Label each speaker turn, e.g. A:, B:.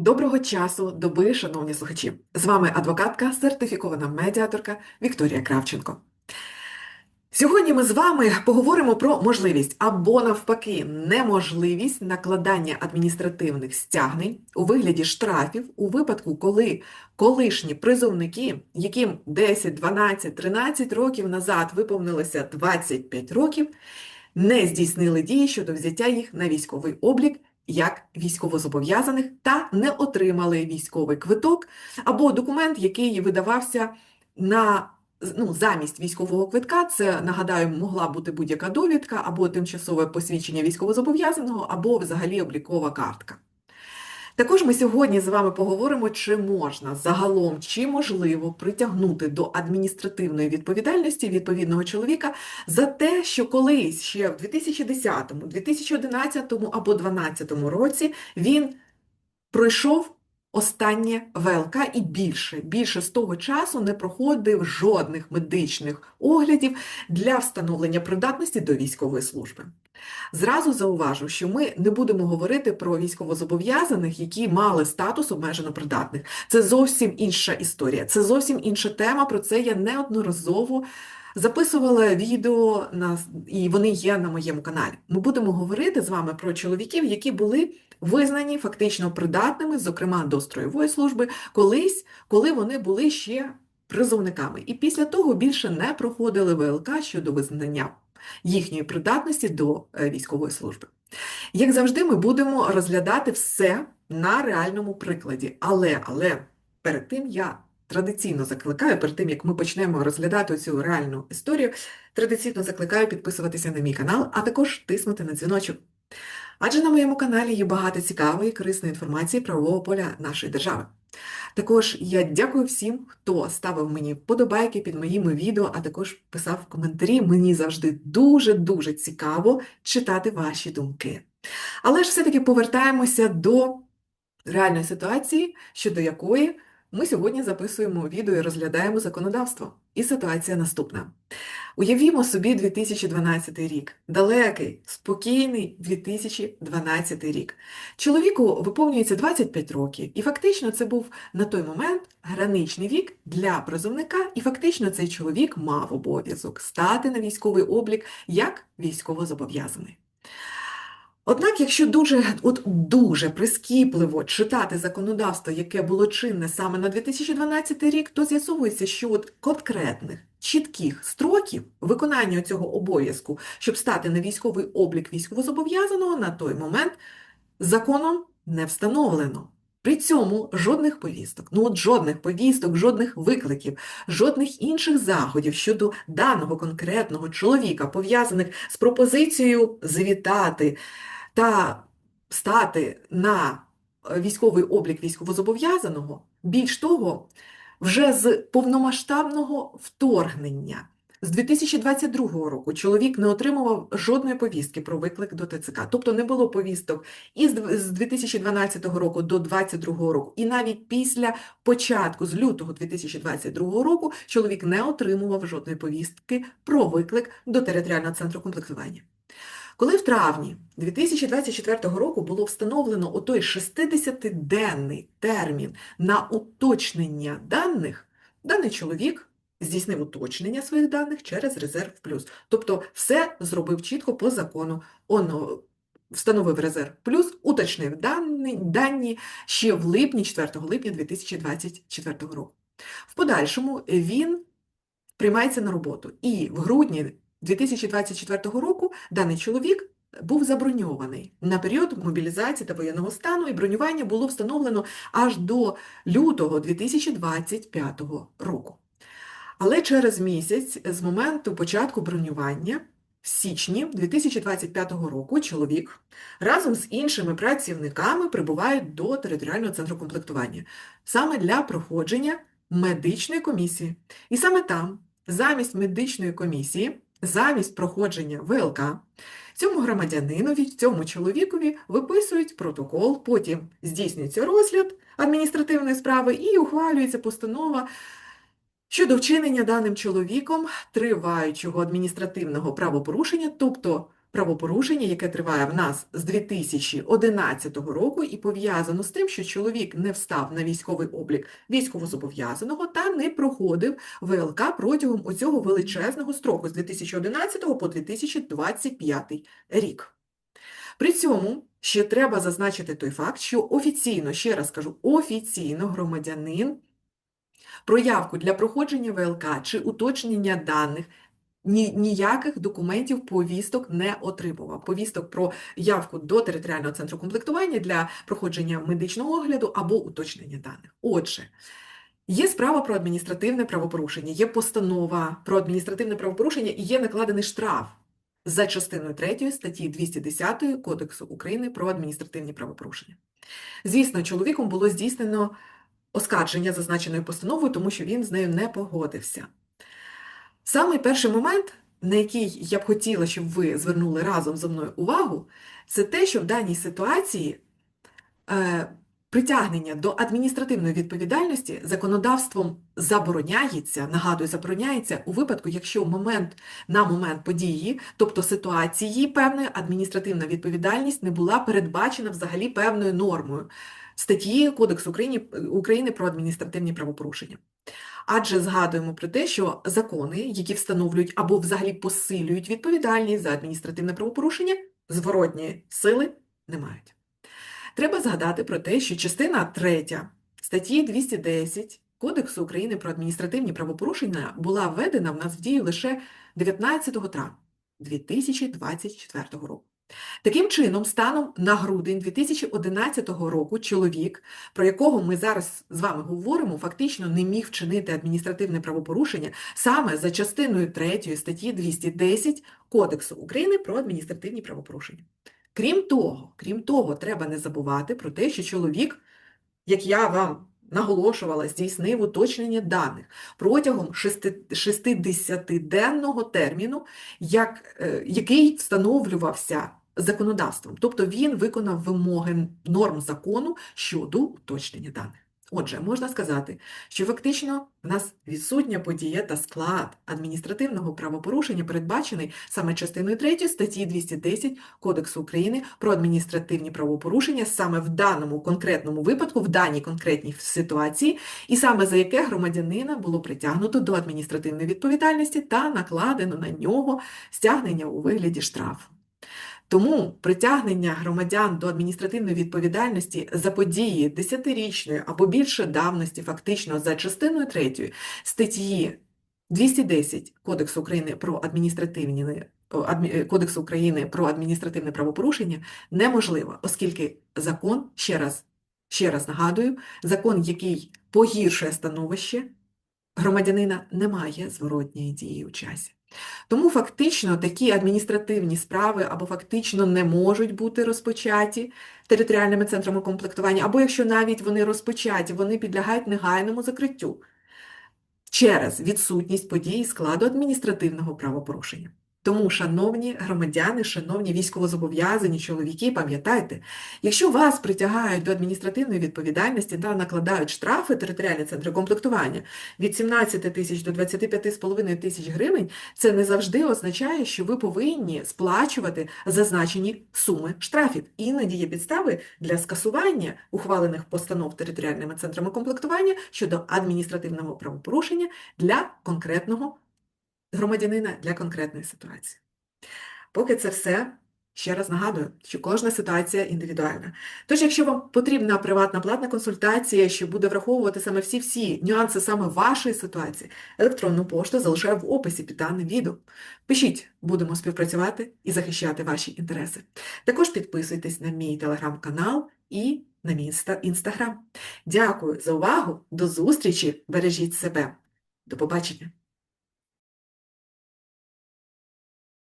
A: Доброго часу, доби, шановні слухачі! З вами адвокатка, сертифікована медіаторка Вікторія Кравченко. Сьогодні ми з вами поговоримо про можливість або, навпаки, неможливість накладання адміністративних стягнень у вигляді штрафів у випадку, коли колишні призовники, яким 10, 12, 13 років назад виповнилося 25 років, не здійснили дії щодо взяття їх на військовий облік як військовозобов'язаних та не отримали військовий квиток або документ, який видавався на ну, замість військового квитка. Це, нагадаю, могла бути будь-яка довідка, або тимчасове посвідчення військовозобов'язаного, або взагалі облікова картка. Також ми сьогодні з вами поговоримо, чи можна загалом, чи можливо притягнути до адміністративної відповідальності відповідного чоловіка за те, що колись ще в 2010, 2011 або 2012 році він пройшов останнє ВЛК і більше. Більше з того часу не проходив жодних медичних оглядів для встановлення придатності до військової служби. Зразу зауважу, що ми не будемо говорити про військовозобов'язаних, які мали статус обмежено придатних. Це зовсім інша історія, це зовсім інша тема. Про це я неодноразово записувала відео на і вони є на моєму каналі. Ми будемо говорити з вами про чоловіків, які були визнані фактично придатними, зокрема до строєвої служби, колись, коли вони були ще призовниками. І після того більше не проходили ВЛК щодо визнання їхньої придатності до е, військової служби. Як завжди, ми будемо розглядати все на реальному прикладі. Але, але перед тим я традиційно закликаю, перед тим як ми почнемо розглядати цю реальну історію, традиційно закликаю підписуватися на мій канал, а також тиснути на дзвіночок. Адже на моєму каналі є багато цікавої, корисної інформації правового поля нашої держави. Також я дякую всім, хто ставив мені вподобайки під моїми відео, а також писав коментарі. Мені завжди дуже-дуже цікаво читати ваші думки. Але ж все-таки повертаємося до реальної ситуації, щодо якої ми сьогодні записуємо відео і розглядаємо законодавство. І ситуація наступна. Уявімо собі 2012 рік, далекий, спокійний 2012 рік. Чоловіку виповнюється 25 років, і фактично це був на той момент граничний вік для призовника, і фактично цей чоловік мав обов'язок стати на військовий облік як військовозобов'язаний. Однак, якщо дуже от дуже прискіпливо читати законодавство, яке було чинне саме на 2012 рік, то з'ясовується, що от конкретних чітких строків виконання цього обов'язку, щоб стати на військовий облік військовозобов'язаного, на той момент законом не встановлено. При цьому жодних повісток, ну от жодних повісток, жодних викликів, жодних інших заходів щодо даного конкретного чоловіка, пов'язаних з пропозицією звітати та стати на військовий облік військовозобов'язаного, більш того, вже з повномасштабного вторгнення. З 2022 року чоловік не отримував жодної повістки про виклик до ТЦК, тобто не було повісток і з 2012 року до 2022 року, і навіть після початку з лютого 2022 року чоловік не отримував жодної повістки про виклик до територіального центру комплектування. Коли в травні 2024 року було встановлено отой 60-денний термін на уточнення даних, даний чоловік здійснив уточнення своїх даних через резерв плюс. Тобто все зробив чітко по закону. Он встановив резерв плюс, уточнив дані, дані ще в липні, 4 липня 2024 року. В подальшому він приймається на роботу і в грудні 2024 року даний чоловік був заброньований на період мобілізації та воєнного стану, і бронювання було встановлено аж до лютого 2025 року. Але через місяць з моменту початку бронювання в січні 2025 року чоловік разом з іншими працівниками прибувають до територіального центру комплектування саме для проходження медичної комісії. І саме там, замість медичної комісії, замість проходження ВЛК, цьому громадянинові, цьому чоловікові виписують протокол, потім здійснюється розгляд адміністративної справи і ухвалюється постанова щодо вчинення даним чоловіком триваючого адміністративного правопорушення, тобто правопорушення, яке триває в нас з 2011 року і пов'язано з тим, що чоловік не встав на військовий облік військовозобов'язаного та не проходив ВЛК протягом оцього величезного строку з 2011 по 2025 рік. При цьому ще треба зазначити той факт, що офіційно, ще раз кажу, офіційно громадянин про явку для проходження ВЛК чи уточнення даних ні, ніяких документів повісток не отримував. Повісток про явку до територіального центру комплектування для проходження медичного огляду або уточнення даних. Отже, є справа про адміністративне правопорушення, є постанова про адміністративне правопорушення і є накладений штраф за частиною 3 статті 210 Кодексу України про адміністративні правопорушення. Звісно, чоловіком було здійснено оскарження зазначеної постановою, тому що він з нею не погодився. Самий перший момент, на який я б хотіла, щоб ви звернули разом зі мною увагу, це те, що в даній ситуації е, притягнення до адміністративної відповідальності законодавством забороняється, нагадую, забороняється у випадку, якщо момент, на момент події, тобто ситуації певної, адміністративна відповідальність не була передбачена взагалі певною нормою статті Кодексу України, України про адміністративні правопорушення. Адже згадуємо про те, що закони, які встановлюють або взагалі посилюють відповідальність за адміністративне правопорушення, зворотньої сили не мають. Треба згадати про те, що частина 3 статті 210 Кодексу України про адміністративні правопорушення була введена в нас в дію лише 19 травня 2024 року. Таким чином, станом на грудень 2011 року чоловік, про якого ми зараз з вами говоримо, фактично не міг вчинити адміністративне правопорушення саме за частиною 3 статті 210 Кодексу України про адміністративні правопорушення. Крім того, крім того, треба не забувати про те, що чоловік, як я вам наголошувала, здійснив уточнення даних протягом 60-денного терміну, як, е, який встановлювався законодавством. Тобто він виконав вимоги норм закону щодо уточнення даних. Отже, можна сказати, що фактично в нас відсутня подія та склад адміністративного правопорушення передбачений саме частиною 3 статті 210 Кодексу України про адміністративні правопорушення саме в даному конкретному випадку, в даній конкретній ситуації, і саме за яке громадянина було притягнуто до адміністративної відповідальності та накладено на нього стягнення у вигляді штрафу. Тому притягнення громадян до адміністративної відповідальності за події 10-річної або більше давності, фактично за частиною 3 статті 210 Кодексу України про адміністративні о, Кодексу України про адміністративне правопорушення неможливо, оскільки закон, ще раз, ще раз нагадую, закон, який погіршує становище громадянина, не має зворотньої дії у часі. Тому фактично такі адміністративні справи або фактично не можуть бути розпочаті територіальними центрами комплектування, або якщо навіть вони розпочаті, вони підлягають негайному закриттю через відсутність подій складу адміністративного правопорушення. Тому, шановні громадяни, шановні військовозобов'язані чоловіки, пам'ятайте, якщо вас притягають до адміністративної відповідальності та накладають штрафи територіальні центри комплектування від 17 тисяч до 25,5 тисяч гривень, це не завжди означає, що ви повинні сплачувати зазначені суми штрафів. Іноді є підстави для скасування ухвалених постанов територіальними центрами комплектування щодо адміністративного правопорушення для конкретного громадянина для конкретної ситуації. Поки це все, ще раз нагадую, що кожна ситуація індивідуальна. Тож, якщо вам потрібна приватна платна консультація, що буде враховувати саме всі-всі нюанси саме вашої ситуації, електронну пошту залишаю в описі під даним відео. Пишіть, будемо співпрацювати і захищати ваші інтереси. Також підписуйтесь на мій телеграм-канал і на мій інстаграм. Дякую за увагу, до зустрічі, бережіть себе. До побачення!